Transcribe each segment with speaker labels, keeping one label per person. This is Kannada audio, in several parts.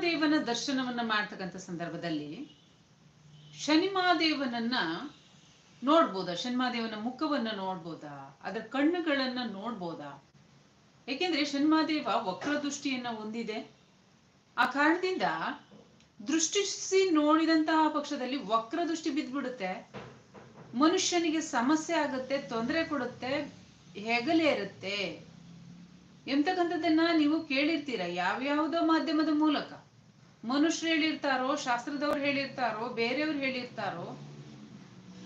Speaker 1: ಶನಿಮಾದೇವನ ದರ್ಶನವನ್ನ ಮಾಡ್ತಕ್ಕಂಥ ಸಂದರ್ಭದಲ್ಲಿ ಶನಿಮಹಾದೇವನನ್ನ ನೋಡ್ಬೋದಾ? ಶನಿಮಾದೇವನ ಮುಖವನ್ನ ನೋಡ್ಬೋದಾ? ಅದರ ಕಣ್ಣುಗಳನ್ನ ನೋಡ್ಬೋದಾ? ಏಕೆಂದ್ರೆ ಶನಿಮಹಾದೇವ ವಕ್ರದೃಷ್ಟಿಯನ್ನ ಹೊಂದಿದೆ. ಆ ಕಾರಣದಿಂದ ದೃಷ್ಟಿಸಿ ನೋಡಿದಂತಹ ಪಕ್ಷದಲ್ಲಿ ವಕ್ರದೃಷ್ಟಿ ಬಿದ್ದ್ಬಿಡುತ್ತೆ. ಮನುಷ್ಯನಿಗೆ ಸಮಸ್ಯೆ ಆಗುತ್ತೆ, ತೊಂದರೆ ಕೊಡುತ್ತೆ, ಹೆಗಲೇ ಇರುತ್ತೆ. ಎಂತಕ್ಕಂಥದ್ದನ್ನ ನೀವು ಕೇಳಿರ್ತೀರ? ಯಾವ್ಯಾವುದೋ ಮಾಧ್ಯಮದ ಮೂಲಕ. ಮನುಷ್ಯರು ಹೇಳಿರ್ತಾರೋ, ಶಾಸ್ತ್ರದವ್ರು ಹೇಳಿರ್ತಾರೋ, ಬೇರೆಯವ್ರು ಹೇಳಿರ್ತಾರೋ,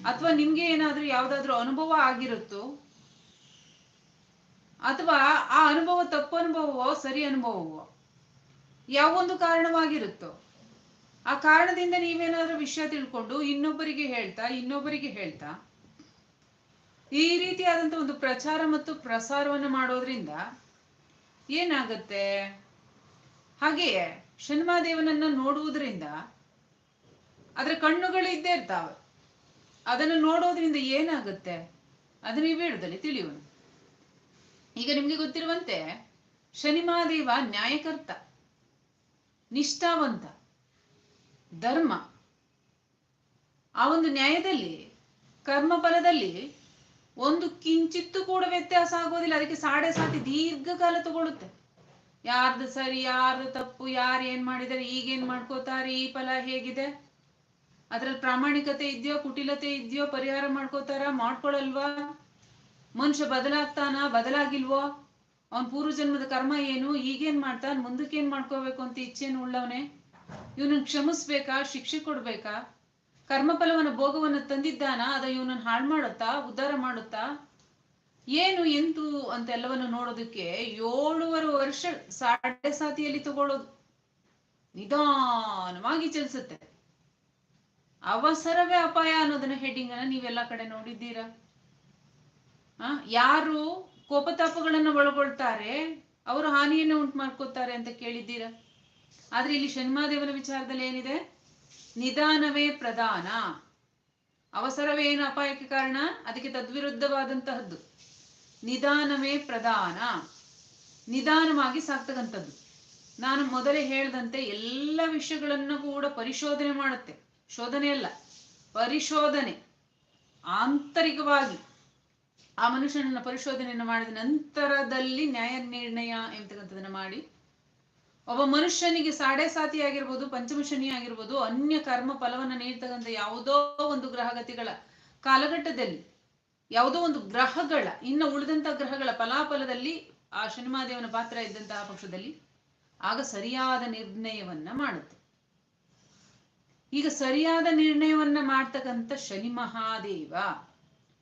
Speaker 1: ಅಥವಾ ನಿಮ್ಗೆ ಏನಾದ್ರೂ ಯಾವ್ದಾದ್ರು ಅನುಭವ ಆಗಿರುತ್ತೋ, ಅಥವಾ ಆ ಅನುಭವ ತಪ್ಪು ಅನುಭವವೋ, ಸರಿ ಅನುಭವವೋ, ಯಾವೊಂದು ಕಾರಣವಾಗಿರುತ್ತೋ, ಆ ಕಾರಣದಿಂದ ನೀವೇನಾದ್ರೂ ವಿಷಯ ತಿಳ್ಕೊಂಡು ಇನ್ನೊಬ್ಬರಿಗೆ ಹೇಳ್ತಾ ಇನ್ನೊಬ್ಬರಿಗೆ ಹೇಳ್ತಾ, ಈ ರೀತಿಯಾದಂಥ ಒಂದು ಪ್ರಚಾರ ಮತ್ತು ಪ್ರಸಾರವನ್ನು ಮಾಡೋದ್ರಿಂದ ಏನಾಗುತ್ತೆ? ಹಾಗೆಯೇ ಶನ್ಮಾದೇವನನ್ನ ನೋಡುವುದರಿಂದ ಅದರ ಕಣ್ಣುಗಳು ಇದ್ದೇ ಇರ್ತಾವೆ. ಅದನ್ನು ನೋಡೋದ್ರಿಂದ ಏನಾಗುತ್ತೆ? ಅದನ್ನ ಈ ವೇಳದಲ್ಲಿ ತಿಳಿಯೋಣ ಈಗ ನಿಮ್ಗೆ ಗೊತ್ತಿರುವಂತೆ ಶನಿಮಾದೇವ ನ್ಯಾಯಕರ್ತ, ನಿಷ್ಠಾವಂತ, ಧರ್ಮ. ಆ ಒಂದು ನ್ಯಾಯದಲ್ಲಿ, ಕರ್ಮಫಲದಲ್ಲಿ ಒಂದು ಕಿಂಚಿತ್ತು ಕೂಡ ವ್ಯತ್ಯಾಸ ಆಗೋದಿಲ್ಲ. ಅದಕ್ಕೆ ಸಾಡೆ ಸಾತಿ ದೀರ್ಘಕಾಲ ತಗೊಳುತ್ತೆ ಯಾರ್ದು ಸರಿ, ಯಾರ್ದು ತಪ್ಪು, ಯಾರು ಏನ್ ಮಾಡಿದಾರೆ ಈಗೇನ್ ಮಾಡ್ಕೋತಾರೆ, ಈ ಫಲ ಹೇಗಿದೆ? ಅದ್ರಲ್ಲಿ ಪ್ರಾಮಾಣಿಕತೆ ಇದೆಯೋ, ಕುಟಿಲತೆ ಇದೆಯೋ, ಪರಿಹಾರ ಮಾಡ್ಕೋತಾರ, ಮಾಡ್ಕೊಳಲ್ವಾ? ಮನುಷ್ಯ ಬದಲಾಗ್ತಾನ, ಬದಲಾಗಿಲ್ವೋ? ಅವನ್ ಪೂರ್ವ ಜನ್ಮದ ಕರ್ಮ ಏನು? ಈಗೇನ್ ಮಾಡ್ತಾನ? ಮುಂದಕ್ಕೆ ಏನ್ ಮಾಡ್ಕೋಬೇಕು ಅಂತ ಇಚ್ಛೆನು ಉಳ್ಳವನೇ? ಇವನನ್ನ ಕ್ಷಮಿಸ್ಬೇಕಾ, ಶಿಕ್ಷೆ ಕೊಡ್ಬೇಕಾ? ಕರ್ಮಫಲವನ್ನ ಭೋಗವನ್ನ ತಂದಿದ್ದಾನ? ಅದ ಇವನನ್ನ ಹಾಳು ಮಾಡುತ್ತಾ, ಉದ್ಧಾರ ಮಾಡುತ್ತಾ? ಏನು ಎಂತು ಅಂತ ಎಲ್ಲವನ್ನು ನೋಡೋದಕ್ಕೆ ಏಳುವರೆ ವರ್ಷ ಸಾಡೆ ಸಾತಿಯಲ್ಲಿ ತಗೊಳ್ಳೋದು. ನಿಧಾನವಾಗಿ ಚಲಿಸುತ್ತೆ. ಅವಸರವೇ ಅಪಾಯ ಅನ್ನೋದನ್ನ ಹೆಡ್ಡಿಂಗ್ ಅನ್ನ ನೀವೆಲ್ಲ ಕಡೆ ನೋಡಿದ್ದೀರಾ? ಆ, ಯಾರು ಕೋಪತಾಪಗಳನ್ನ ಒಳಗೊಳ್ತಾರೆ, ಅವರು ಹಾನಿಯನ್ನು ಉಂಟು ಮಾಡ್ಕೋತಾರೆ ಅಂತ ಕೇಳಿದ್ದೀರಾ? ಆದ್ರೆ ಇಲ್ಲಿ ಶನಿಮಾದೇವನ ವಿಚಾರದಲ್ಲಿ ಏನಿದೆ? ನಿಧಾನವೇ ಪ್ರಧಾನ. ಅವಸರವೇ ಏನು ಅಪಾಯಕ್ಕೆ ಕಾರಣ? ಅದಕ್ಕೆ ತದ್ವಿರುದ್ಧವಾದಂತಹದ್ದು. ನಿಧಾನವೇ ಪ್ರಧಾನ. ನಿಧಾನವಾಗಿ ಸಾಕ್ತಕ್ಕಂಥದ್ದು. ನಾನು ಮೊದಲೇ ಹೇಳ್ದಂತೆ ಎಲ್ಲ ವಿಷಯಗಳನ್ನು ಕೂಡ ಪರಿಶೋಧನೆ ಮಾಡುತ್ತೆ. ಶೋಧನೆ ಅಲ್ಲ, ಪರಿಶೋಧನೆ. ಆಂತರಿಕವಾಗಿ ಆ ಮನುಷ್ಯನನ್ನ ಪರಿಶೋಧನೆಯನ್ನು ಮಾಡಿದ ನಂತರದಲ್ಲಿ ನ್ಯಾಯ ನಿರ್ಣಯ ಎಂತಕ್ಕಂಥದನ್ನ ಮಾಡಿ, ಒಬ್ಬ ಮನುಷ್ಯನಿಗೆ ಸಾಡೆ ಸಾತಿ ಆಗಿರ್ಬೋದು ಪಂಚಮ ಶನಿ ಆಗಿರ್ಬೋದು, ಅನ್ಯ ಕರ್ಮ ಫಲವನ್ನು ನೀಡ್ತಕ್ಕಂಥ ಯಾವುದೋ ಒಂದು ಗ್ರಹಗತಿಗಳ ಕಾಲಘಟ್ಟದಲ್ಲಿ ಯಾವುದೋ ಒಂದು ಗ್ರಹಗಳ, ಇನ್ನು ಉಳಿದಂತ ಗ್ರಹಗಳ ಫಲಾಫಲದಲ್ಲಿ ಆ ಶನಿಮಾದೇವನ ಪಾತ್ರ ಇದ್ದಂತಹ ಪಕ್ಷದಲ್ಲಿ ಆಗ ಸರಿಯಾದ ನಿರ್ಣಯವನ್ನ ಮಾಡುತ್ತೆ. ಈಗ ಸರಿಯಾದ ನಿರ್ಣಯವನ್ನ ಮಾಡ್ತಕ್ಕಂಥ ಶನಿ ಮಹಾದೇವ,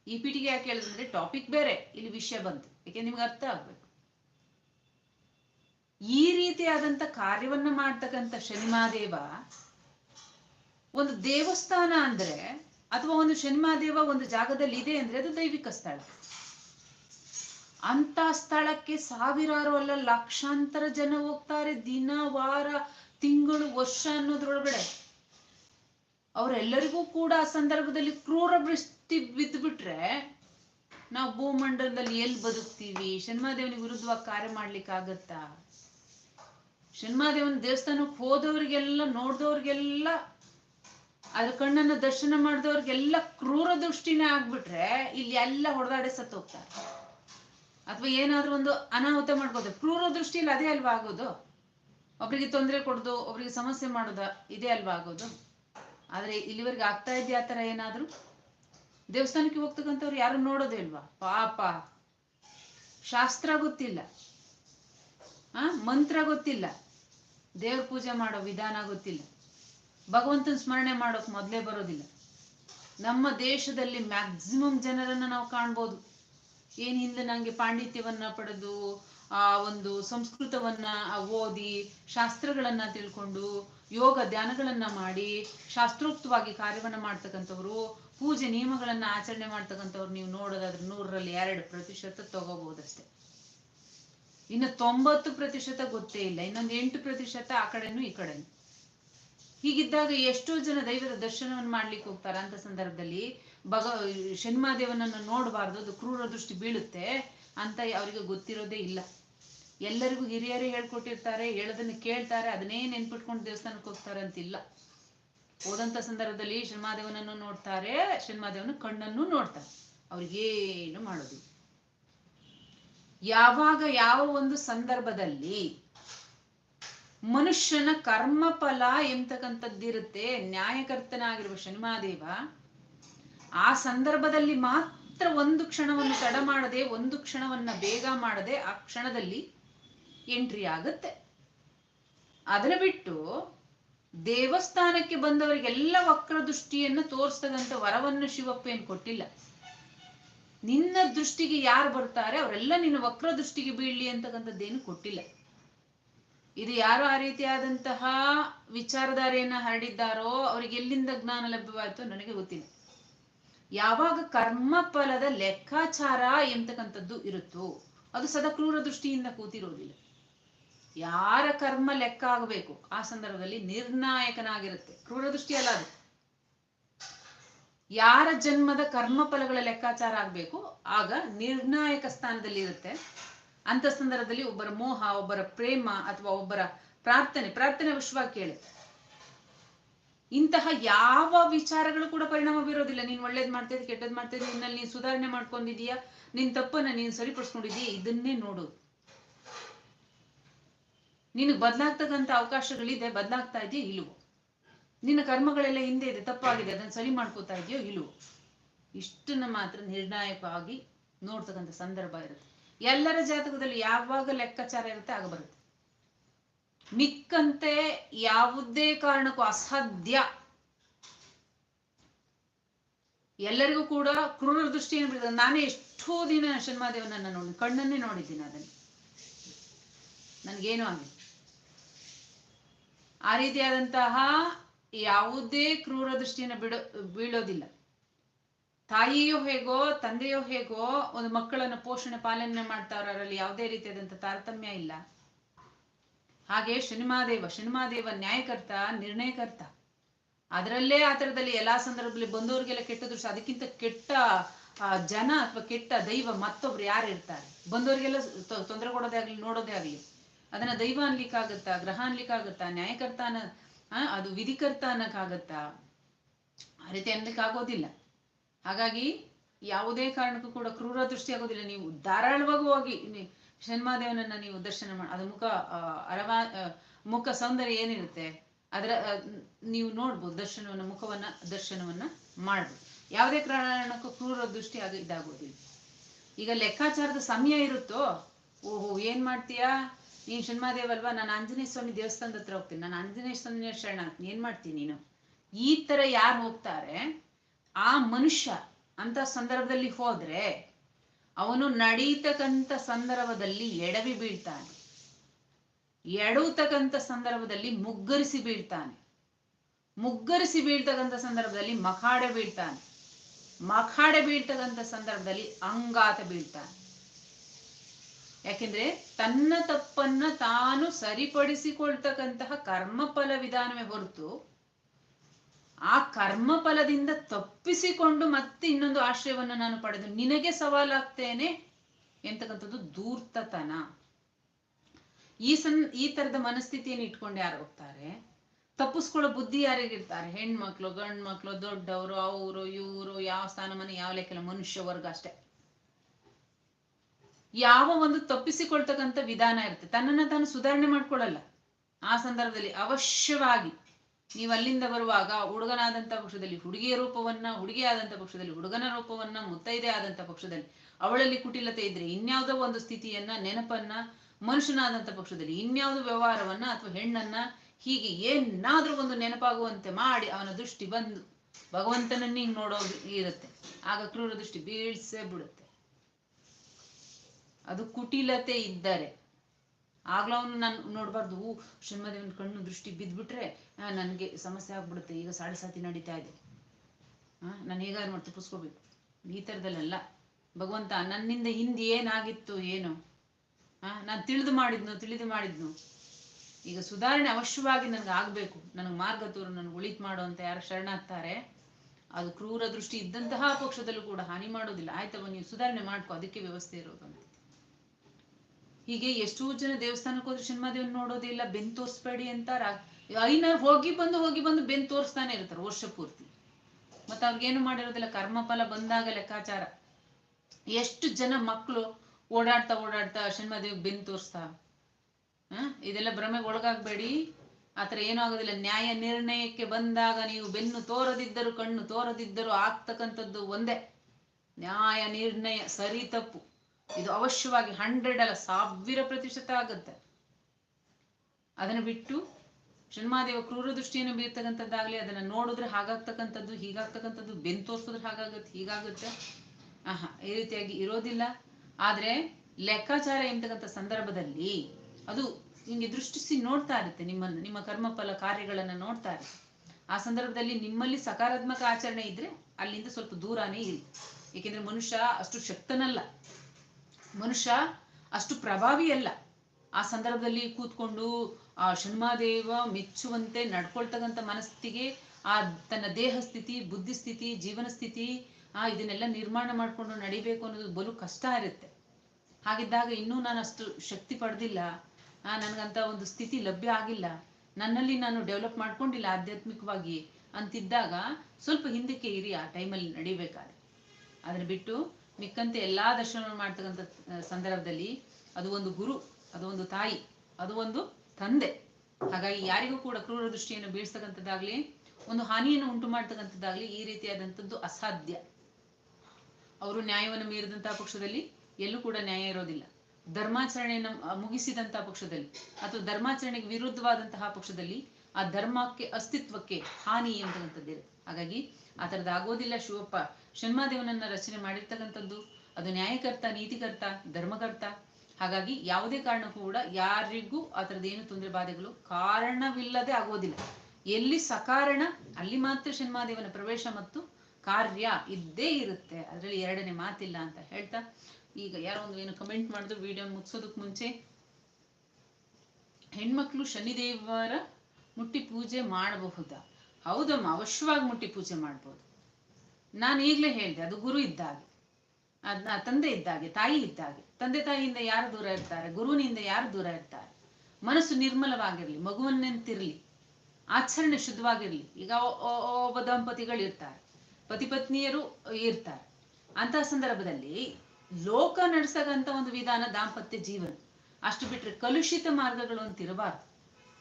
Speaker 1: ಈ ಪೀಠಿಗೆ ಯಾಕೆ ಹೇಳಿದ್ರೆ ಟಾಪಿಕ್ ಬೇರೆ, ಇಲ್ಲಿ ವಿಷಯ ಬಂತು. ಯಾಕೆ ನಿಮ್ಗೆ ಅರ್ಥ ಆಗ್ಬೇಕು. ಈ ರೀತಿಯಾದಂತ ಕಾರ್ಯವನ್ನ ಮಾಡ್ತಕ್ಕಂಥ ಶನಿಮಾದೇವ ಒಂದು ದೇವಸ್ಥಾನ ಅಂದ್ರೆ ಅಥವಾ ಒಂದು ಶನಿಮಾದೇವ ಒಂದು ಜಾಗದಲ್ಲಿ ಇದೆ ಅಂದ್ರೆ ಅದು ದೈವಿಕ ಸ್ಥಳ. ಅಂತ ಸ್ಥಳಕ್ಕೆ ಸಾವಿರಾರು ಅಲ್ಲ ಲಕ್ಷಾಂತರ ಜನ ಹೋಗ್ತಾರೆ ದಿನ, ವಾರ, ತಿಂಗಳು, ವರ್ಷ ಅನ್ನೋದ್ರೊಳಗಡೆ. ಅವರೆಲ್ಲರಿಗೂ ಕೂಡ ಆ ಸಂದರ್ಭದಲ್ಲಿ ಕ್ರೂರ ವೃಷ್ಟಿ ಬಿದ್ದುಬಿಟ್ರೆ ನಾವು ಭೂಮಂಡಲದಲ್ಲಿ ಎಲ್ಲಿ ಬದುಕ್ತೀವಿ? ಶನ್ಮಾದೇವನಿಗೆ ವಿರುದ್ಧವಾಗಿ ಕಾರ್ಯ ಮಾಡ್ಲಿಕ್ಕೆ ಆಗತ್ತಾ? ಶನ್ಮಾದೇವನ ದೇವಸ್ಥಾನಕ್ಕೆ ಹೋದವ್ರಿಗೆಲ್ಲ, ನೋಡ್ದವ್ರಿಗೆಲ್ಲ ಅದ್ರ ಕಣ್ಣನ್ನ ದರ್ಶನ ಮಾಡಿದವ್ರಿಗೆಲ್ಲ ಕ್ರೂರ ದೃಷ್ಟಿನೇ ಆಗ್ಬಿಟ್ರೆ ಇಲ್ಲಿ ಎಲ್ಲ ಹೊಡೆದಾಡೆ ಸತ್ತು ಹೋಗ್ತಾರೆ. ಅಥವಾ ಏನಾದ್ರೂ ಒಂದು ಅನಾಹುತ ಮಾಡ್ಬೋದು. ಕ್ರೂರ ದೃಷ್ಟಿಯಲ್ಲಿ ಅದೇ ಅಲ್ವಾ ಆಗೋದು? ಒಬ್ರಿಗೆ ತೊಂದರೆ ಕೊಡೋದು, ಒಬ್ರಿಗೆ ಸಮಸ್ಯೆ ಮಾಡೋದ, ಇದೇ ಅಲ್ವಾ ಆಗೋದು? ಆದ್ರೆ ಇಲ್ಲಿವರೆಗೆ ಆಗ್ತಾ ಇದೆಯಾ ಆ ಥರ ಏನಾದ್ರು? ದೇವಸ್ಥಾನಕ್ಕೆ ಹೋಗ್ತಕ್ಕಂಥವ್ರು ಯಾರು ನೋಡೋದೇ ಇಲ್ವಾ? ಪಾಪ. ಶಾಸ್ತ್ರ ಗೊತ್ತಿಲ್ಲ. ಆ? ಮಂತ್ರ ಗೊತ್ತಿಲ್ಲ. ದೇವ್ರ ಪೂಜೆ ಮಾಡೋ ವಿಧಾನ ಗೊತ್ತಿಲ್ಲ. ಭಗವಂತನ ಸ್ಮರಣೆ ಮಾಡೋಕ್ ಮೊದಲೇ ಬರೋದಿಲ್ಲ. ನಮ್ಮ ದೇಶದಲ್ಲಿ ಮ್ಯಾಕ್ಸಿಮಮ್ ಜನರನ್ನ ನಾವು ಕಾಣ್ಬೋದು. ಏನ್ ಹಿಂದೆ ನಂಗೆ ಪಾಂಡಿತ್ಯವನ್ನ ಪಡೆದು, ಆ ಒಂದು ಸಂಸ್ಕೃತವನ್ನ ಓದಿ, ಶಾಸ್ತ್ರಗಳನ್ನ ತಿಳ್ಕೊಂಡು, ಯೋಗ ಧ್ಯಾನಗಳನ್ನ ಮಾಡಿ, ಶಾಸ್ತ್ರೋಕ್ತವಾಗಿ ಕಾರ್ಯವನ್ನ ಮಾಡ್ತಕ್ಕಂಥವ್ರು, ಪೂಜೆ ನಿಯಮಗಳನ್ನ ಆಚರಣೆ ಮಾಡ್ತಕ್ಕಂಥವ್ರು ನೀವು ನೋಡೋದಾದ್ರೆ ನೂರರಲ್ಲಿ ಎರಡು ಪ್ರತಿಶತ ತಗೋಬಹುದಷ್ಟೇ. ಇನ್ನು ತೊಂಬತ್ತು ಪ್ರತಿಶತ ಗೊತ್ತೇ ಇಲ್ಲ. ಇನ್ನೊಂದು ಎಂಟು ಪ್ರತಿಶತ ಆ ಕಡೆನೂ ಈ ಕಡೆನೂ. ಹೀಗಿದ್ದಾಗ ಎಷ್ಟೋ ಜನ ದೈವದ ದರ್ಶನವನ್ನು ಮಾಡ್ಲಿಕ್ಕೆ ಹೋಗ್ತಾರೆ ಅಂತ ಸಂದರ್ಭದಲ್ಲಿ ಭಗ ಶನ್ಮಾದೇವನನ್ನು ನೋಡಬಾರ್ದು, ಅದು ಕ್ರೂರ ದೃಷ್ಟಿ ಬೀಳುತ್ತೆ ಅಂತ ಅವರಿಗೆ ಗೊತ್ತಿರೋದೇ ಇಲ್ಲ. ಎಲ್ಲರಿಗೂ ಹಿರಿಯರೇ ಹೇಳ್ಕೊಟ್ಟಿರ್ತಾರೆ, ಹೇಳೋದನ್ನ ಕೇಳ್ತಾರೆ, ಅದನ್ನೇ ನೆನ್ಪಿಟ್ಕೊಂಡು ದೇವಸ್ಥಾನಕ್ಕೆ ಹೋಗ್ತಾರೆ ಅಂತಿಲ್ಲ. ಹೋದಂತ ಸಂದರ್ಭದಲ್ಲಿ ಶನಿಮಾದೇವನನ್ನು ನೋಡ್ತಾರೆ ಶ್ರೀಮಾದೇವನ ಕಣ್ಣನ್ನು ನೋಡ್ತಾರೆ. ಅವ್ರಿಗೇನು ಮಾಡೋದು ಯಾವಾಗ ಯಾವ ಒಂದು ಸಂದರ್ಭದಲ್ಲಿ ಮನುಷ್ಯನ ಕರ್ಮಫಲ ಎಂತಕ್ಕಂಥದ್ದಿರುತ್ತೆ? ನ್ಯಾಯಕರ್ತನಾಗಿರುವ ಶನಿಮಾದೇವ ಆ ಸಂದರ್ಭದಲ್ಲಿ ಮಾತ್ರ ಒಂದು ಕ್ಷಣವನ್ನು ತಡ ಮಾಡದೆ, ಒಂದು ಕ್ಷಣವನ್ನ ಬೇಗ ಮಾಡದೆ ಆ ಕ್ಷಣದಲ್ಲಿ ಎಂಟ್ರಿ ಆಗುತ್ತೆ. ಅದನ್ನ ಬಿಟ್ಟು ದೇವಸ್ಥಾನಕ್ಕೆ ಬಂದವರಿಗೆಲ್ಲ ವಕ್ರ ದೃಷ್ಟಿಯನ್ನು ತೋರಿಸ್ತದಂತ ವರವನ್ನು ಶಿವಪ್ಪ ಏನು ಕೊಟ್ಟಿಲ್ಲ. ನಿನ್ನ ದೃಷ್ಟಿಗೆ ಯಾರು ಬರ್ತಾರೆ? ಅವರೆಲ್ಲ ನಿನ್ನ ವಕ್ರ ದೃಷ್ಟಿಗೆ ಬೀಳಲಿ ಅಂತಕ್ಕಂಥದ್ದೇನು ಕೊಟ್ಟಿಲ್ಲ. ಇದು ಯಾರು ಆ ರೀತಿಯಾದಂತಹ ವಿಚಾರಧಾರೆಯನ್ನ ಹರಡಿದ್ದಾರೋ ಅವರಿಗೆ ಎಲ್ಲಿಂದ ಜ್ಞಾನ ಲಭ್ಯವಾಯಿತು ನನಗೆ ಗೊತ್ತಿಲ್ಲ. ಯಾವಾಗ ಕರ್ಮ ಫಲದ ಲೆಕ್ಕಾಚಾರ ಎಂತಕ್ಕಂಥದ್ದು ಇರುತ್ತೋ, ಅದು ಸದಾ ಕ್ರೂರ ದೃಷ್ಟಿಯಿಂದ ಕೂತಿರೋದಿಲ್ಲ. ಯಾರ ಕರ್ಮ ಲೆಕ್ಕ ಆಗಬೇಕು, ಆ ಸಂದರ್ಭದಲ್ಲಿ ನಿರ್ಣಾಯಕನಾಗಿರುತ್ತೆ. ಕ್ರೂರ ದೃಷ್ಟಿ ಅಲ್ಲ ಅದು. ಯಾರ ಜನ್ಮದ ಕರ್ಮ ಫಲಗಳ ಲೆಕ್ಕಾಚಾರ ಆಗಬೇಕು, ಆಗ ನಿರ್ಣಾಯಕ ಸ್ಥಾನದಲ್ಲಿ ಇರುತ್ತೆ ಅಂತ ಸಂದರ್ಭದಲ್ಲಿ ಒಬ್ಬರ ಮೋಹ, ಒಬ್ಬರ ಪ್ರೇಮ ಅಥವಾ ಒಬ್ಬರ ಪ್ರಾರ್ಥನೆ ಪ್ರಾರ್ಥನೆ ವಿಶ್ವ ಕೇಳಿ. ಇಂತಹ ಯಾವ ವಿಚಾರಗಳು ಕೂಡ ಪರಿಣಾಮ ಬೀರೋದಿಲ್ಲ. ನೀನ್ ಒಳ್ಳೇದ್ ಮಾಡ್ತಿದ್ದಿ, ಕೆಟ್ಟದ್ ಮಾಡ್ತಿದ್ದಿ, ನಿನ್ನಲ್ಲಿ ನೀನ್ ಸುಧಾರಣೆ ಮಾಡ್ಕೊಂಡಿದೀಯಾ ನಿನ್ ತಪ್ಪನ್ನ ನೀನ್ ಸರಿಪಡಿಸ್ಕೊಂಡಿದೀಯ ಇದನ್ನೇ ನೋಡು. ನಿನಗೆ ಬದಲಾಗ್ತಕ್ಕಂಥ ಅವಕಾಶಗಳಿದೆ, ಬದಲಾಗ್ತಾ ಇದೆಯೋ, ಇಲ್ವೋ? ನಿನ್ನ ಕರ್ಮಗಳೆಲ್ಲ ಹಿಂದೆ ಇದೆ, ತಪ್ಪಾಗಿದೆ, ಅದನ್ನ ಸರಿ ಮಾಡ್ಕೋತಾ ಇದೆಯೋ, ಇಲ್ವೋ? ಇಷ್ಟನ್ನ ಮಾತ್ರ ನಿರ್ಣಾಯಕವಾಗಿ ನೋಡ್ತಕ್ಕಂಥ ಸಂದರ್ಭ ಇರುತ್ತೆ. ಎಲ್ಲರ ಜಾತಕದಲ್ಲಿ ಯಾವಾಗ ಲೆಕ್ಕಾಚಾರ ಇರುತ್ತೆ ಆಗ ಬರುತ್ತೆ. ಮಿಕ್ಕಂತೆ ಯಾವುದೇ ಕಾರಣಕ್ಕೂ ಅಸಾಧ್ಯ. ಎಲ್ಲರಿಗೂ ಕೂಡ ಕ್ರೂರ ದೃಷ್ಟಿಯನ್ನು ಬಿಡಿದ ನಾನೇ ಎಷ್ಟೋ ದಿನ ಶನ್ಮಾದೇವನನ್ನ ನೋಡಿ, ಕಣ್ಣನ್ನೇ ನೋಡಿದ್ದೀನಿ ಅದನ್ನು. ನನಗೇನು ಆಗಿಲ್ಲ ಆ ರೀತಿಯಾದಂತಹ ಯಾವುದೇ ಕ್ರೂರ ದೃಷ್ಟಿಯನ್ನು ಬಿಡೋ, ಬೀಳೋದಿಲ್ಲ. ತಾಯಿಯೋ ಹೇಗೋ, ತಂದೆಯೋ ಹೇಗೋ ಒಂದು ಮಕ್ಕಳನ್ನು ಪೋಷಣೆ ಪಾಲನೆ ಮಾಡ್ತಾರ ಅದರಲ್ಲಿ ಯಾವುದೇ ರೀತಿಯಾದಂಥ ತಾರತಮ್ಯ ಇಲ್ಲ. ಹಾಗೆ ಶನಿಮಾದೇವ ಶನಿಮಾದೇವ ನ್ಯಾಯಕರ್ತ, ನಿರ್ಣಯಕರ್ತ. ಅದರಲ್ಲೇ ಆ ಥರದಲ್ಲಿ ಎಲ್ಲಾ ಸಂದರ್ಭದಲ್ಲಿ ಬಂದವರಿಗೆಲ್ಲ ಕೆಟ್ಟ ದೃಶ್ಯ ಅದಕ್ಕಿಂತ ಕೆಟ್ಟ ಜನ ಅಥವಾ ಕೆಟ್ಟ ದೈವ ಮತ್ತೊಬ್ರು ಯಾರು ಇರ್ತಾರೆ? ಬಂದವರಿಗೆಲ್ಲ ತೊಂದರೆ ಕೊಡೋದೇ ಆಗ್ಲಿ, ನೋಡೋದೇ ಆಗ್ಲಿ, ಅದನ್ನ ದೈವ ಅನ್ಲಿಕ್ಕಾಗತ್ತಾ, ಗ್ರಹ ಅನ್ಲಿಕ್ಕಾಗತ್ತಾ, ನ್ಯಾಯಕರ್ತ ಅನ್ನ ಅದು ವಿಧಿಕರ್ತ ಅನ್ನಕ್ಕಾಗತ್ತಾ? ಆ ರೀತಿ ಅನ್ಲಿಕ್ಕೆ ಆಗೋದಿಲ್ಲ ಹಾಗಾಗಿ ಯಾವುದೇ ಕಾರಣಕ್ಕೂ ಕೂಡ ಕ್ರೂರ ದೃಷ್ಟಿ ಆಗೋದಿಲ್ಲ. ನೀವು ಧಾರಾಳವಾಗಿ ಹೋಗಿ ಶನ್ಮಾದೇವನನ್ನ ನೀವು ದರ್ಶನ ಮಾಡಿ ಅದು ಮುಖ ಅರವಾ ಮುಖ ಸೌಂದರ್ಯ ಏನಿರುತ್ತೆ, ಅದರ ನೀವು ನೋಡ್ಬೋದು ದರ್ಶನವನ್ನ, ಮುಖವನ್ನ, ದರ್ಶನವನ್ನ ಮಾಡ್ಬೋದು. ಯಾವುದೇ ಕಾರಣಕ್ಕೂ ಕ್ರೂರ ದೃಷ್ಟಿ ಆಗ ಇದಾಗೋದಿಲ್ಲ. ಈಗ ಲೆಕ್ಕಾಚಾರದ ಸಮಯ ಇರುತ್ತೋ, ಓಹೋ, ಏನ್ ಮಾಡ್ತೀಯಾ? ನೀನ್ ಶನ್ಮಾದೇವ್ ಅಲ್ವಾ? ನಾನು ಆಂಜನೇಯ ಸ್ವಾಮಿ ದೇವಸ್ಥಾನದ ಹತ್ರ ಹೋಗ್ತೀನಿ. ನಾನು ಆಂಜನೇಯ ಸ್ವಾಮಿ ಶರಣ ಏನ್ ಮಾಡ್ತೀನಿ ನೀನು? ಈ ತರ ಯಾರು ಹೋಗ್ತಾರೆ ಆ ಮನುಷ್ಯ ಅಂತ ಸಂದರ್ಭದಲ್ಲಿ ಹೋದ್ರೆ ಅವನು ನಡೀತಕ್ಕಂಥ ಸಂದರ್ಭದಲ್ಲಿ ಎಡವಿ ಬೀಳ್ತಾನೆ. ಎಡವತಕ್ಕಂಥ ಸಂದರ್ಭದಲ್ಲಿ ಮುಗ್ಗರಿಸಿ ಬೀಳ್ತಾನೆ. ಮುಗ್ಗರಿಸಿ ಬೀಳ್ತಕ್ಕಂಥ ಸಂದರ್ಭದಲ್ಲಿ ಮಖಾಡೆ ಬೀಳ್ತಾನೆ. ಮಖಾಡೆ ಬೀಳ್ತಕ್ಕಂಥ ಸಂದರ್ಭದಲ್ಲಿ ಅಂಗಾತ ಬೀಳ್ತಾನೆ. ಯಾಕೆಂದ್ರೆ ತನ್ನ ತಪ್ಪನ್ನ ತಾನು ಸರಿಪಡಿಸಿಕೊಳ್ತಕ್ಕಂತಹ ಕರ್ಮಫಲ ವಿಧಾನವೇ ಹೊರತು ಆ ಕರ್ಮ ಫಲದಿಂದ ತಪ್ಪಿಸಿಕೊಂಡು ಮತ್ತೆ ಇನ್ನೊಂದು ಆಶ್ರಯವನ್ನು ನಾನು ಪಡೆದು ನಿನಗೆ ಸವಾಲಾಗ್ತೇನೆ ಎಂತಕ್ಕಂಥದ್ದು ದೂರ್ತತನ ಈ ಸನ್, ಈ ತರದ ಮನಸ್ಥಿತಿಯನ್ನು ಇಟ್ಕೊಂಡು ಯಾರು ಹೋಗ್ತಾರೆ? ತಪ್ಪಿಸ್ಕೊಳ್ಳೋ ಬುದ್ಧಿ ಯಾರಿಗಿರ್ತಾರೆ ಹೆಣ್ಮಕ್ಳು ಗಂಡು ಮಕ್ಳು ದೊಡ್ಡವರು, ಅವರು, ಇವರು, ಯಾವ ಸ್ಥಾನಮಾನ ಯಾವ ಲೆಕ್ಕಲ್ಲ, ಮನುಷ್ಯ ವರ್ಗ ಅಷ್ಟೇ. ಯಾವ ಒಂದು ತಪ್ಪಿಸಿಕೊಳ್ತಕ್ಕಂಥ ವಿಧಾನ ಇರುತ್ತೆ? ತನ್ನನ್ನ ತಾನು ಸುಧಾರಣೆ ಮಾಡ್ಕೊಳ್ಳಲ್ಲ. ಆ ಸಂದರ್ಭದಲ್ಲಿ ಅವಶ್ಯವಾಗಿ ನೀವು ಅಲ್ಲಿಂದ ಬರುವಾಗ ಹುಡುಗನಾದಂಥ ಪಕ್ಷದಲ್ಲಿ ಹುಡುಗಿಯ ರೂಪವನ್ನ ಹುಡುಗಿ ಆದಂಥ ಪಕ್ಷದಲ್ಲಿ ಹುಡುಗನ ರೂಪವನ್ನ, ಮುತ್ತೈದೆ ಆದಂಥ ಪಕ್ಷದಲ್ಲಿ ಅವಳಲ್ಲಿ ಕುಟಿಲತೆ ಇದ್ರೆ ಇನ್ಯಾವುದೋ ಒಂದು ಸ್ಥಿತಿಯನ್ನ, ನೆನಪನ್ನ ಮನುಷ್ಯನಾದಂಥ ಪಕ್ಷದಲ್ಲಿ ಇನ್ಯಾವುದೋ ವ್ಯವಹಾರವನ್ನ ಅಥವಾ ಹೆಣ್ಣನ್ನ ಹೀಗೆ ಏನಾದ್ರೂ ಒಂದು ನೆನಪಾಗುವಂತೆ ಮಾಡಿ ಅವನ ದೃಷ್ಟಿ ಬಂದು ಭಗವಂತನನ್ನ ಹಿಂಗ್ ನೋಡೋದು ಇರುತ್ತೆ. ಆಗ ಕ್ರೂರ ದೃಷ್ಟಿ ಬೀಳ್ಸೇ ಬಿಡುತ್ತೆ. ಅದು ಕುಟಿಲತೆ ಇದ್ದರೆ ಆಗ್ಲೂ ಅವನು ನಾನು ನೋಡಬಾರ್ದು. ಹೂ ಶ್ರೀಮದೇವನ ಕಣ್ಣು ದೃಷ್ಟಿ ಬಿದ್ಬಿಟ್ರೆ ನನಗೆ ಸಮಸ್ಯೆ ಆಗ್ಬಿಡುತ್ತೆ. ಈಗ ಸಾಡೆ ಸಾತಿ ನಡೀತಾ ಇದೆ. ನಾನು ಹೇಗಾದ್ರು ಮಾಡಿ ತಪ್ಪಿಸ್ಕೋಬೇಕು ಈ ಥರದಲ್ಲೆಲ್ಲ ಭಗವಂತ ನನ್ನಿಂದ ಹಿಂದೆ ಏನಾಗಿತ್ತು, ಏನು? ನಾನು ತಿಳಿದು ಮಾಡಿದ್ನು ತಿಳಿದು ಮಾಡಿದ್ನು? ಈಗ ಸುಧಾರಣೆ ಅವಶ್ಯವಾಗಿ ನನಗೆ ಆಗಬೇಕು. ನನಗೆ ಮಾರ್ಗ ತೋರು, ನನಗೆ ಉಳಿತು ಮಾಡು ಅಂತ ಯಾರು ಶರಣಾಗ್ತಾರೆ. ಅದು ಕ್ರೂರ ದೃಷ್ಟಿ ಇದ್ದಂತಹ ಪಕ್ಷದಲ್ಲೂ ಕೂಡ ಹಾನಿ ಮಾಡೋದಿಲ್ಲ. ಆಯ್ತವ ನೀವು ಸುಧಾರಣೆ ಮಾಡ್ಕೋ. ಅದಕ್ಕೆ ವ್ಯವಸ್ಥೆ ಇರೋದು ಅಂತ. ಹೀಗೆ ಎಷ್ಟೋ ಜನ ದೇವಸ್ಥಾನಕ್ಕೆ ಹೋದ್ರೆ ಸಿನಿಮಾದೇವನ್ ನೋಡೋದಿಲ್ಲ ಬೆನ್ ತೋರಿಸ್ಬೇಡಿ ಅಂತ ಐನಾರು ಹೋಗಿ ಬಂದು ಹೋಗಿ ಬಂದು ಬೆನ್ ತೋರಿಸ್ತಾನೆ ಇರ್ತಾರೆ ವರ್ಷ ಪೂರ್ತಿ. ಮತ್ತೆ ಅವ್ರಿಗೇನು ಮಾಡಿರೋದಿಲ್ಲ, ಕರ್ಮಫಲ ಬಂದಾಗ ಲೆಕ್ಕಾಚಾರ. ಎಷ್ಟು ಜನ ಮಕ್ಕಳು ಓಡಾಡ್ತಾ ಓಡಾಡ್ತಾ ಶನಿಮಾದೇವಿ ಬೆನ್ ತೋರಿಸ್ತಾ? ಹ? ಇದೆಲ್ಲ ಭ್ರಮೆಗೆ ಒಳಗಾಗ್ಬೇಡಿ. ಆತರ ಏನೂ ಆಗೋದಿಲ್ಲ. ನ್ಯಾಯ ನಿರ್ಣಯಕ್ಕೆ ಬಂದಾಗ ನೀವು ಬೆನ್ನು ತೋರದಿದ್ದರು ಕಣ್ಣು ತೋರದಿದ್ದರು ಆಗ್ತಕ್ಕಂಥದ್ದು ಒಂದೇ. ನ್ಯಾಯ ನಿರ್ಣಯ ಸರಿ ತಪ್ಪು. ಇದು ಅವಶ್ಯವಾಗಿ ಹಂಡ್ರೆಡ್ ಅಲ್ಲ, ಸಾವಿರ ಪ್ರತಿಶತ ಆಗುತ್ತೆ. ಅದನ್ನ ಬಿಟ್ಟು ಶನ್ಮಾದೇವ ಕ್ರೂರ ದೃಷ್ಟಿಯನ್ನು ಬೀರ್ತಕ್ಕಂಥದ್ದಾಗಲಿ, ಅದನ್ನ ನೋಡಿದ್ರೆ ಹಾಗಾಗ್ತಕ್ಕಂಥದ್ದು, ಹೀಗಾಗ್ತಕ್ಕಂಥದ್ದು ಬೆನ್ ತೋರಿಸಿದ್ರೆ ಹಾಗಾಗುತ್ತೆ, ಹೀಗಾಗುತ್ತೆ. ಆಹಾ, ಈ ರೀತಿಯಾಗಿ ಇರೋದಿಲ್ಲ. ಆದ್ರೆ ಲೆಕ್ಕಾಚಾರ ಎಂಬತಕ್ಕಂಥ ಸಂದರ್ಭದಲ್ಲಿ ಅದು ನಿಮ್ಗೆ ದೃಷ್ಟಿಸಿ ನೋಡ್ತಾ ಇರುತ್ತೆ, ನಿಮ್ಮನ್ನು, ನಿಮ್ಮ ಕರ್ಮಫಲ ಕಾರ್ಯಗಳನ್ನ ನೋಡ್ತಾ ಇರುತ್ತೆ. ಆ ಸಂದರ್ಭದಲ್ಲಿ ನಿಮ್ಮಲ್ಲಿ ಸಕಾರಾತ್ಮಕ ಆಚರಣೆ ಇದ್ರೆ ಅಲ್ಲಿಂದ ಸ್ವಲ್ಪ ದೂರಾನೇ ಇರಿ. ಏಕೆಂದ್ರೆ ಮನುಷ್ಯ ಅಷ್ಟು ಶಕ್ತನಲ್ಲ. ಮನುಷ್ಯ ಅಷ್ಟು ಪ್ರಭಾವಿ ಅಲ್ಲ. ಆ ಸಂದರ್ಭದಲ್ಲಿ ಕೂತ್ಕೊಂಡು, ಆ ಶನ್ಮಾದೇವ ಮೆಚ್ಚುವಂತೆ ನಡ್ಕೊಳ್ತಕ್ಕಂಥ ಮನಸ್ಥಿತಿಗೆ, ಆ ತನ್ನ ದೇಹ ಸ್ಥಿತಿ, ಬುದ್ಧಿ ಸ್ಥಿತಿ, ಜೀವನ ಸ್ಥಿತಿ, ಆ ಇದನ್ನೆಲ್ಲ ನಿರ್ಮಾಣ ಮಾಡ್ಕೊಂಡು ನಡಿಬೇಕು ಅನ್ನೋದು ಬಲು ಕಷ್ಟ ಇರುತ್ತೆ. ಹಾಗಿದ್ದಾಗ ಇನ್ನೂ ನಾನು ಅಷ್ಟು ಶಕ್ತಿ ಪಡೆದಿಲ್ಲ. ನನಗಂತ ಒಂದು ಸ್ಥಿತಿ ಲಭ್ಯ ಆಗಿಲ್ಲ. ನನ್ನಲ್ಲಿ ನಾನು ಡೆವಲಪ್ ಮಾಡ್ಕೊಂಡಿಲ್ಲ ಆಧ್ಯಾತ್ಮಿಕವಾಗಿ ಅಂತಿದ್ದಾಗ ಸ್ವಲ್ಪ ಹಿಂದಕ್ಕೆ ಇರಿ, ಆ ಟೈಮಲ್ಲಿ ನಡಿಬೇಕಾದ್ರೆ. ಅದನ್ನ ಬಿಟ್ಟು ಮಿಕ್ಕಂತೆ ಎಲ್ಲಾ ದರ್ಶನವನ್ನು ಮಾಡ್ತಕ್ಕಂಥ ಸಂದರ್ಭದಲ್ಲಿ ಅದು ಒಂದು ಗುರು, ಅದು ಒಂದು ತಾಯಿ, ಅದು ಒಂದು ತಂದೆ. ಹಾಗಾಗಿ ಯಾರಿಗೂ ಕೂಡ ಕ್ರೂರ ದೃಷ್ಟಿಯನ್ನು ಬೀಳ್ಸ್ತಕ್ಕಂಥದ್ದಾಗ್ಲಿ ಒಂದು ಹಾನಿಯನ್ನು ಉಂಟು ಮಾಡ್ತಕ್ಕಂಥದ್ದಾಗ್ಲಿ ಈ ರೀತಿಯಾದಂಥದ್ದು ಅಸಾಧ್ಯ. ಅವರು ನ್ಯಾಯವನ್ನು ಮೀರಿದಂತಹ ಪಕ್ಷದಲ್ಲಿ ಎಲ್ಲೂ ಕೂಡ ನ್ಯಾಯ ಇರೋದಿಲ್ಲ. ಧರ್ಮಾಚರಣೆಯನ್ನು ಮುಗಿಸಿದಂತಹ ಪಕ್ಷದಲ್ಲಿ ಅಥವಾ ಧರ್ಮಾಚರಣೆಗೆ ವಿರುದ್ಧವಾದಂತಹ ಪಕ್ಷದಲ್ಲಿ ಆ ಧರ್ಮಕ್ಕೆ, ಅಸ್ತಿತ್ವಕ್ಕೆ ಹಾನಿ ಎಂಬತಕ್ಕಂಥದ್ದಿರುತ್ತೆ ಹಾಗಾಗಿ ಆ ಥರದ್ದು ಆಗೋದಿಲ್ಲ ಶಿವಪ್ಪ. ಶನ್ಮಾದೇವನನ್ನ ರಚನೆ ಮಾಡಿರ್ತಕ್ಕಂಥದ್ದು, ಅದು ನ್ಯಾಯಕರ್ತ, ನೀತಿಕರ್ತ, ಧರ್ಮಕರ್ತ. ಹಾಗಾಗಿ ಯಾವುದೇ ಕಾರಣಕ್ಕೂ ಕೂಡ ಯಾರಿಗೂ ಆ ಏನು ತೊಂದರೆ ಬಾಧೆಗಳು ಕಾರಣವಿಲ್ಲದೆ ಆಗೋದಿಲ್ಲ. ಎಲ್ಲಿ ಸಕಾರಣ, ಅಲ್ಲಿ ಮಾತ್ರ ಶನ್ಮಾದೇವನ ಪ್ರವೇಶ ಮತ್ತು ಕಾರ್ಯ ಇದ್ದೇ ಇರುತ್ತೆ. ಅದರಲ್ಲಿ ಎರಡನೇ ಮಾತಿಲ್ಲ ಅಂತ ಹೇಳ್ತಾ, ಈಗ ಯಾರೋ ಒಂದು ಏನು ಕಮೆಂಟ್ ಮಾಡಿದ್ರು ವಿಡಿಯೋ ಮುಗಿಸೋದಕ್ಕೆ ಮುಂಚೆ. ಹೆಣ್ಮಕ್ಳು ಶನಿದೇವರ ಮುಟ್ಟಿ ಪೂಜೆ ಮಾಡಬಹುದಾ ಹೌದಮ್ಮ ಅವಶ್ಯವಾಗಿ ಮುಟ್ಟಿ ಪೂಜೆ ಮಾಡ್ಬೋದು. ನಾನು ಈಗಲೇ ಹೇಳಿದೆ, ಅದು ಗುರು ಇದ್ದಾಗೆ. ಅದನ್ನ ತಂದೆ ಇದ್ದಾಗೆ, ತಾಯಿ ಇದ್ದಾಗೆ. ತಂದೆ ತಾಯಿಯಿಂದ ಯಾರು ದೂರ ಇರ್ತಾರೆ? ಗುರುವಿನಿಂದ ಯಾರು ದೂರ ಇರ್ತಾರೆ? ಮನಸ್ಸು ನಿರ್ಮಲವಾಗಿರಲಿ ಮಗುವನ್ನಂತಿರಲಿ ಆಚರಣೆ ಶುದ್ಧವಾಗಿರಲಿ. ಈಗ ಒಬ್ಬ ದಂಪತಿಗಳು ಇರ್ತಾರೆ. ಪತಿ ಪತ್ನಿಯರು ಇರ್ತಾರೆ. ಅಂತಹ ಸಂದರ್ಭದಲ್ಲಿ ಲೋಕ ನಡೆಸಕಂತ ಒಂದು ವಿಧಾನ ದಾಂಪತ್ಯ ಜೀವನ. ಅಷ್ಟು ಬಿಟ್ರೆ ಕಲುಷಿತ ಮಾರ್ಗಗಳು ಅಂತ ಇರಬಾರ್ದು.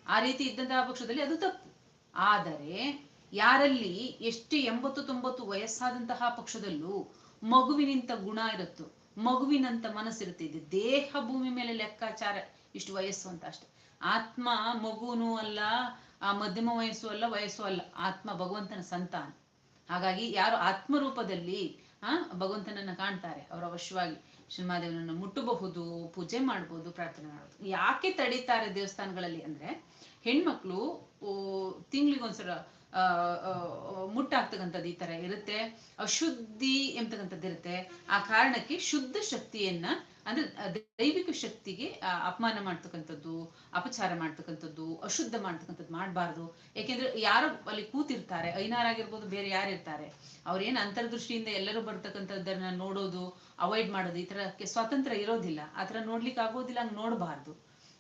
Speaker 1: ಆ ರೀತಿ ಇದ್ದಂತಹ ಪಕ್ಷದಲ್ಲಿ ಅದು ತಪ್ಪು. ಆದರೆ ಯಾರಲ್ಲಿ ಎಷ್ಟು ಎಂಬತ್ತು ತೊಂಬತ್ತು ವಯಸ್ಸಾದಂತಹ ಪಕ್ಷದಲ್ಲೂ ಮಗುವಿನಿಂತ ಗುಣ ಇರುತ್ತೋ, ಮಗುವಿನಂತ ಮನಸ್ಸಿರುತ್ತೆ. ಇದು ದೇಹ ಭೂಮಿ ಮೇಲೆ ಲೆಕ್ಕಾಚಾರ. ಇಷ್ಟು ವಯಸ್ಸು ಅಂತ ಅಷ್ಟೆ. ಆತ್ಮ ಮಗುನು ಅಲ್ಲ, ಆ ಮಧ್ಯಮ ವಯಸ್ಸು ಅಲ್ಲ ವಯಸ್ಸು ಅಲ್ಲ. ಆತ್ಮ ಭಗವಂತನ ಸಂತಾನ. ಹಾಗಾಗಿ ಯಾರು ಆತ್ಮರೂಪದಲ್ಲಿ, ಆ, ಭಗವಂತನನ್ನ ಕಾಣ್ತಾರೆ. ಅವರು ಅವಶ್ಯವಾಗಿ ಶ್ರೀಮಾದೇವನನ್ನು ಮುಟ್ಟಬಹುದು, ಪೂಜೆ ಮಾಡಬಹುದು ಪ್ರಾರ್ಥನೆ ಮಾಡಬಹುದು ಯಾಕೆ ತಡೀತಾರೆ ದೇವಸ್ಥಾನಗಳಲ್ಲಿ ಅಂದ್ರೆ, ಹೆಣ್ಮಕ್ಳು ತಿಂಗಳಿಗೊಂದ್ಸಲ ಮುಟ್ಟಾಗ್ತಕ್ಕಂಥದ್ದು ಈ ತರ ಇರುತ್ತೆ. ಅಶುದ್ಧಿ ಎಂಬತಕ್ಕಂಥದ್ದು ಇರುತ್ತೆ. ಆ ಕಾರಣಕ್ಕೆ ಶುದ್ಧ ಶಕ್ತಿಯನ್ನ, ಅಂದ್ರೆ ದೈವಿಕ ಶಕ್ತಿಗೆ ಅಪಮಾನ ಮಾಡ್ತಕ್ಕಂಥದ್ದು, ಅಪಚಾರ ಮಾಡ್ತಕ್ಕಂಥದ್ದು, ಅಶುದ್ಧ ಮಾಡ್ತಕ್ಕಂಥದ್ದು ಮಾಡಬಾರ್ದು. ಯಾಕೆಂದ್ರೆ ಯಾರು ಅಲ್ಲಿ ಕೂತಿರ್ತಾರೆ ಐನಾರಾಗಿರ್ಬೋದು ಬೇರೆ ಯಾರು ಇರ್ತಾರೆ. ಅವ್ರೇನ್ ಅಂತರ್ದೃಷ್ಟಿಯಿಂದ ಎಲ್ಲರೂ ಬರ್ತಕ್ಕಂಥದ್ದನ್ನ ನೋಡೋದು, ಅವಾಯ್ಡ್ ಮಾಡೋದು, ಈ ತರಕ್ಕೆ ಸ್ವಾತಂತ್ರ್ಯ ಇರೋದಿಲ್ಲ. ಆ ಥರ ನೋಡ್ಲಿಕ್ಕೆ ಆಗೋದಿಲ್ಲ, ಹಂಗ್ ನೋಡಬಾರ್ದು.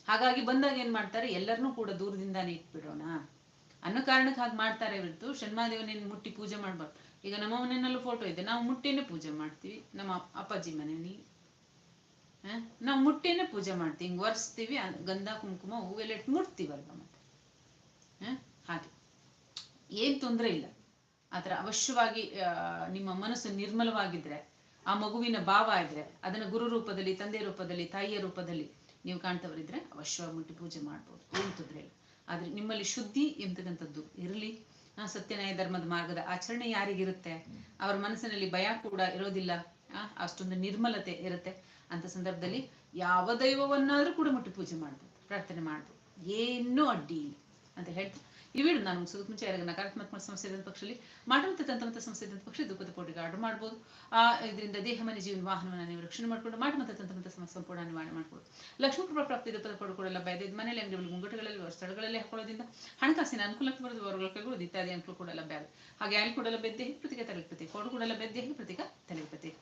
Speaker 1: ಹಾಗಾಗಿ ಬಂದಾಗ ಏನ್ ಮಾಡ್ತಾರೆ ಎಲ್ಲರನ್ನೂ ಕೂಡ ದೂರದಿಂದಾನೇ ಇಟ್ಬಿಡೋಣ. ಅನ್ನೋ ಕಾರಣಕ್ಕೆ ಹಾಗೆ ಮಾಡ್ತಾರೆ ಹೊರತು ಷಣ್ಮಾದೇವನೇನು ಮುಟ್ಟಿ ಪೂಜೆ ಮಾಡ್ಬಾರ್ದು. ಈಗ ನಮ್ಮ ಮನೆಯಲ್ಲೂ ಫೋಟೋ ಇದೆ. ನಾವು ಮುಟ್ಟಿನೇ ಪೂಜೆ ಮಾಡ್ತೀವಿ. ನಮ್ಮ ಅಪ್ಪಾಜಿ ಮನೆಯಲ್ಲಿ ಹಾ? ನಾವು ಮುಟ್ಟಿನೇ ಪೂಜೆ ಮಾಡ್ತೀವಿ. ಹಿಂಗೆ ಒರೆಸ್ತೀವಿ ಗಂಧ, ಕುಂಕುಮ, ಹೂವೆಲ್ಲ ಇಟ್ಟು ಮುಟ್ತೀವಲ್ವ ಮತ್ತೆ? ಹ? ಹಾಗೆ. ಏನ್ ತೊಂದರೆ ಇಲ್ಲ. ಆತರ ಅವಶ್ಯವಾಗಿ ನಿಮ್ಮ ಮನಸ್ಸು ನಿರ್ಮಲವಾಗಿದ್ರೆ, ಆ ಮಗುವಿನ ಭಾವ ಇದ್ರೆ, ಅದನ್ನ ಗುರು ರೂಪದಲ್ಲಿ, ತಂದೆ ರೂಪದಲ್ಲಿ, ತಾಯಿಯ ರೂಪದಲ್ಲಿ ನೀವು ಕಾಣ್ತವರಿದ್ರೆ ಅವಶ್ಯವಾಗಿ ಮುಟ್ಟಿ ಪೂಜೆ ಮಾಡ್ಬೋದು. ಏನು ತೊಂದರೆ ಇಲ್ಲ. ಆದ್ರೆ ನಿಮ್ಮಲ್ಲಿ ಶುದ್ಧಿ ಎಂತಕ್ಕಂಥದ್ದು? ಇರಲಿ. ಸತ್ಯನಾಯ ಧರ್ಮದ ಮಾರ್ಗದ ಆಚರಣೆ ಯಾರಿಗಿರುತ್ತೆ? ಅವ್ರ ಮನಸ್ಸಿನಲ್ಲಿ ಭಯ ಕೂಡ ಇರೋದಿಲ್ಲ. ಅಷ್ಟೊಂದು ನಿರ್ಮಲತೆ ಇರುತ್ತೆ. ಅಂತ ಸಂದರ್ಭದಲ್ಲಿ ಯಾವ ದೈವವನ್ನಾದ್ರೂ ಕೂಡ ಮುಟ್ಟಿ ಪೂಜೆ ಮಾಡ್ಬೋದು, ಪ್ರಾರ್ಥನೆ ಮಾಡ್ಬೋದು. ಏನೂ ಅಡ್ಡಿ ಅಂತ ಹೇಳ್ತಾ ಈ ನಾನು ಮುಗಿಸೋದಕ್ಕೆ ಮುಂಚೆ ಯಾರಿಗೆ ನಕಾರಾತ್ಮಕ ಸಮಸ್ಯೆ ಇದ್ದಂಥ ಪಕ್ಷದಲ್ಲಿ ತಂತ್ರಮಂತ ಸಮಸ್ಯೆ ಇದ್ದಂಥ ಪಕ್ಷ ಪೋಟಿಗೆ ಆರ್ಡರ್ ಮಾಡ್ಬೋದು. ಆ, ಇದರಿಂದ ದೇಹ, ಮನೆ, ಜೀವನ, ವಾಹನವನ್ನು ನೀವು ರಕ್ಷಣೆ ಮಾಡ್ಕೊಂಡು ಮಾಟಮಂತ ತಂತ್ರಮಂತ ಸಮಸ್ಯೆ ಸಂಪೂರ್ಣ ನಿವಾರಣೆ ಮಾಡ್ಬೋದು. ಲಕ್ಷ್ಮೀ ಕೃಪಾ ಪ್ರಾಪ್ತಿ ದುಃಖದ ಪಡ್ಕೊಳ್ಳಲ್ಲ ಬಯದ ಮನೆಯಲ್ಲಿ ಅಂಗಡಿಗಳು ಮುಂಗಟ್ಟುಗಳಲ್ಲಿ ಸ್ಥಳಗಳಲ್ಲಿ ಹಾಕೊಳ್ಳೋದ್ರಿಂದ ಹಣಕಾಸಿನ ಅನುಕೂಲಕ್ಕೆ ಬರೋದು ವರ್ಗಗಳ ಕೈಗಳು ಇತ್ಯಾದಿ ಅನುಕೂಲ ಕೂಡ ಲಭ್ಯ ಹಾಗೆ ಅಲ್ಲಿ ಕೂಡ ಲಭ್ಯತೆ ಪ್ರತಿಕ ತಲೆಪತಿ ಕೊಡಲ್ಲ ಕೂಡ ಲಭ್ಯತೆ ಪ್ರತಿಕ ತಲೆಪತಿ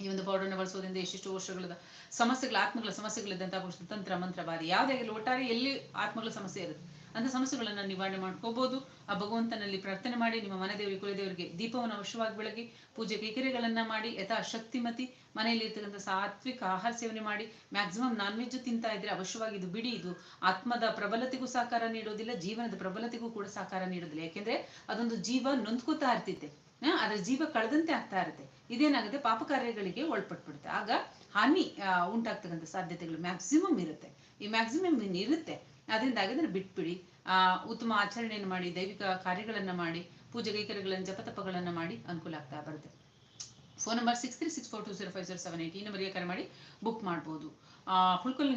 Speaker 1: ಈ ಒಂದು ಪೌಡರ್ನ ಬಳಸೋದ್ರಿಂದ ಎಷ್ಟೆಷ್ಟು ವರ್ಷಗಳ ಸಮಸ್ಯೆಗಳ, ಆತ್ಮಗಳ ಸಮಸ್ಯೆಗಳಿದ್ದಂತಹ ತಂತ್ರ ಮಂತ್ರ ಬಾರಿ ಯಾವುದೇ ಆಗಿರಲಿ ಒಟ್ಟಾರೆ ಎಲ್ಲಿ ಆತ್ಮಗಳ ಸಮಸ್ಯೆ ಇರುತ್ತೆ? ಅಂತ ಸಮಸ್ಯೆಗಳನ್ನ ನಿವಾರಣೆ ಮಾಡ್ಕೋಬಹುದು ಆ ಭಗವಂತನಲ್ಲಿ ಪ್ರಾರ್ಥನೆ ಮಾಡಿ ನಿಮ್ಮ ಮನೆ ದೇವರಿಗೆ ಕುಲದೇವರಿಗೆ ದೀಪವನ್ನು ಅವಶ್ಯವಾಗಿ ಬೆಳಗಿ ಪೂಜೆ ಕೈಕರ್ಯಗಳನ್ನ ಮಾಡಿ ಯಥಾ ಶಕ್ತಿಮತಿ ಮನೆಯಲ್ಲಿ ಇರ್ತಕ್ಕಂಥ ಸಾತ್ವಿಕ ಆಹಾರ ಸೇವನೆ ಮಾಡಿ ಮ್ಯಾಕ್ಸಿಮಮ್ ನಾನ್ ವೆಜ್ ತಿಂತಾ ಇದ್ರೆ ಅವಶ್ಯವಾಗಿ ಇದು ಬಿಡಿ ಇದು ಆತ್ಮದ ಪ್ರಬಲತೆಗೂ ಸಹಕಾರ ನೀಡೋದಿಲ್ಲ ಜೀವನದ ಪ್ರಬಲತೆಗೂ ಕೂಡ ಸಹಕಾರ ನೀಡೋದಿಲ್ಲ. ಯಾಕೆಂದ್ರೆ ಅದೊಂದು ಜೀವ ನೊಂದ್ಕೋತಾ ಇರ್ತಿತ್ತೆ. ಆ, ಅದರ ಜೀವ ಕಳೆದಂತೆ ಆಗ್ತಾ ಇರುತ್ತೆ. ಇದೇನಾಗುತ್ತೆ? ಪಾಪ ಕಾರ್ಯಗಳಿಗೆ ಒಳಪಟ್ಬಿಡುತ್ತೆ. ಆಗ ಹಾನಿ ಉಂಟಾಗ್ತಕ್ಕಂಥ ಸಾಧ್ಯತೆಗಳು ಮ್ಯಾಕ್ಸಿಮಮ್ ಇರುತ್ತೆ. ಈ ಮ್ಯಾಕ್ಸಿಮಮ್ ಇರುತ್ತೆ. ಅದರಿಂದಾಗಿ ಹಾಗಾದ್ರೆ ಬಿಟ್ಬಿಡಿ. ಆ, ಉತ್ತಮ ಆಚರಣೆಯನ್ನು ಮಾಡಿ, ದೈವಿಕ ಕಾರ್ಯಗಳನ್ನ ಮಾಡಿ, ಪೂಜೆ ಕೈಕರ್ಯಗಳನ್ನು ಜಪತಪಗಳನ್ನ ಮಾಡಿ ಅನುಕೂಲ ಆಗ್ತಾ ಬರುತ್ತೆ. Phone number six three six four two zero five zero seven eight ಈ ನಂಬರ್ಗೆ ಕರೆ ಮಾಡಿ ಬುಕ್ ಮಾಡ್ಬೋದು. ಆ,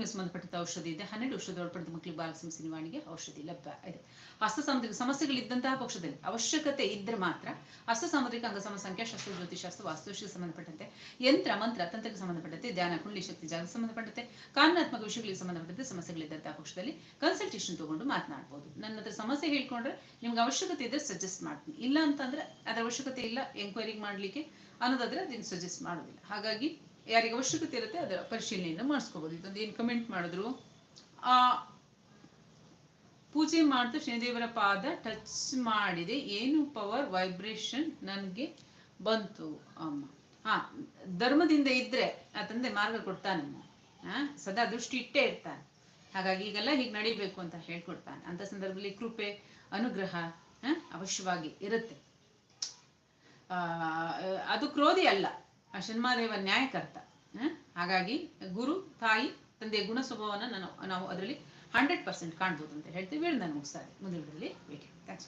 Speaker 1: ಸಂಬಂಧಪಟ್ಟಂತ ಔಷಧಿ ಇದೆ. ಹನ್ನೆರಡು ಔಷಧ ಒಳಪಡಿದ ಮಕ್ಕಳಿಗೆ ಬಾಲಸಂಸ್ಥೆ ನಿವಾರಣೆಗೆ ಔಷಧಿ ಲಭ್ಯ ಇದೆ. ಹಸ್ತ ಸಾಮುದ್ರಿಕ ಸಮಸ್ಯೆಗಳಿದ್ದಂತಹ ಪಕ್ಷದಲ್ಲಿ ಅವಶ್ಯಕತೆ ಇದ್ರೆ ಮಾತ್ರ ಹಸ್ತ ಸಾಮಗ್ರಿಕ ಅಂಗ ಸಂಖ್ಯಾ ಶಸ್ತ್ರ ಜ್ಯೋತಿಷಾಸ್ತ್ರ ವಾಸ್ತುಶಿಗೆ ಸಂಬಂಧಪಟ್ಟಂತೆ ಯಂತ್ರ ಮಂತ್ರ ತಂತ್ರಕ್ಕೆ ಸಂಬಂಧಪಟ್ಟಂತೆ ಧ್ಯಾನ ಕುಂಡಲಿ ಶಕ್ತಿ ಜಾಗಕ್ಕೆ ಸಂಬಂಧಪಟ್ಟಂತೆ ಕಾನೂನಾತ್ಮಕ ವಿಷಯಗಳಿಗೆ ಸಂಬಂಧಪಟ್ಟಂತೆ ಸಮಸ್ಯೆಗಳಿದ್ದಂತಹ ಪಕ್ಷದಲ್ಲಿ ಕನ್ಸಲ್ಟೇಷನ್ ತಗೊಂಡು ಮಾತನಾಡಬಹುದು ನನ್ನ ಹತ್ರ ಸಮಸ್ಯೆ ಹೇಳ್ಕೊಂಡ್ರೆ ನಿಮ್ಗೆ ಅವಶ್ಯಕತೆ ಇದ್ರೆ ಸಜೆಸ್ಟ್ ಮಾಡ್ತೀನಿ. ಇಲ್ಲ ಅಂತಂದ್ರೆ ಅದರ ಅವಶ್ಯಕತೆ ಇಲ್ಲ ಎಂಕ್ವೈರಿ ಮಾಡ್ಲಿಕ್ಕೆ ಅನ್ನೋದಾದ್ರೆ ಅದನ್ನ ಸಜೆಸ್ಟ್ ಮಾಡೋದಿಲ್ಲ ಹಾಗಾಗಿ ಯಾರಿಗೆ ಅವಶ್ಯಕತೆ ಇರುತ್ತೆ ಅದರ ಪರಿಶೀಲನೆಯನ್ನು ಮಾಡಿಸ್ಕೋಬಹುದು ಇದೊಂದು ಏನು ಕಮೆಂಟ್ ಮಾಡಿದ್ರು? ಆ, ಪೂಜೆ ಮಾಡ್ತಾ ಶನಿದೇವರ ಪಾದ ಟಚ್ ಮಾಡಿದೆ. ಏನು ಪವರ್ ವೈಬ್ರೇಷನ್ ನನಗೆ ಬಂತು. ಅಮ್ಮ. ಹಾ, ಧರ್ಮದಿಂದ ಇದ್ರೆ ಆ ತಂದೆ ಮಾರ್ಗ ಕೊಡ್ತಾನಮ್ಮ. ಹಾ, ಸದಾ ದೃಷ್ಟಿ ಇಟ್ಟೇ ಇರ್ತಾನೆ. ಹಾಗಾಗಿ ಈಗೆಲ್ಲ ಹೀಗೆ ನಡಿಬೇಕು ಅಂತ ಹೇಳ್ಕೊಡ್ತಾನೆ. ಅಂತ ಸಂದರ್ಭದಲ್ಲಿ ಕೃಪೆ, ಅನುಗ್ರಹ ಅವಶ್ಯವಾಗಿ ಇರುತ್ತೆ. ಅದು ಕ್ರೋಧಿ ಅಲ್ಲ. ಆ ಶನ್ಮಾದೇವ ನ್ಯಾಯಕರ್ತ? ಹಾಗಾಗಿ ಗುರು, ತಾಯಿ, ತಂದೆಯ ಗುಣ ಸ್ವಭಾವನ ನಾನು ನಾವು ಅದರಲ್ಲಿ ಹಂಡ್ರೆಡ್ ಪರ್ಸೆಂಟ್ ಕಾಣ್ಬೋದು ಅಂತ ಹೇಳ್ತೀವಿ ನಾನು ಮುಗಿಸ್ತಾರೆ ಮುಂದಿನ ವಿಡಿಯೋದಲ್ಲಿ ಭೇಟಿ ಥ್ಯಾಂಕ್ಸ್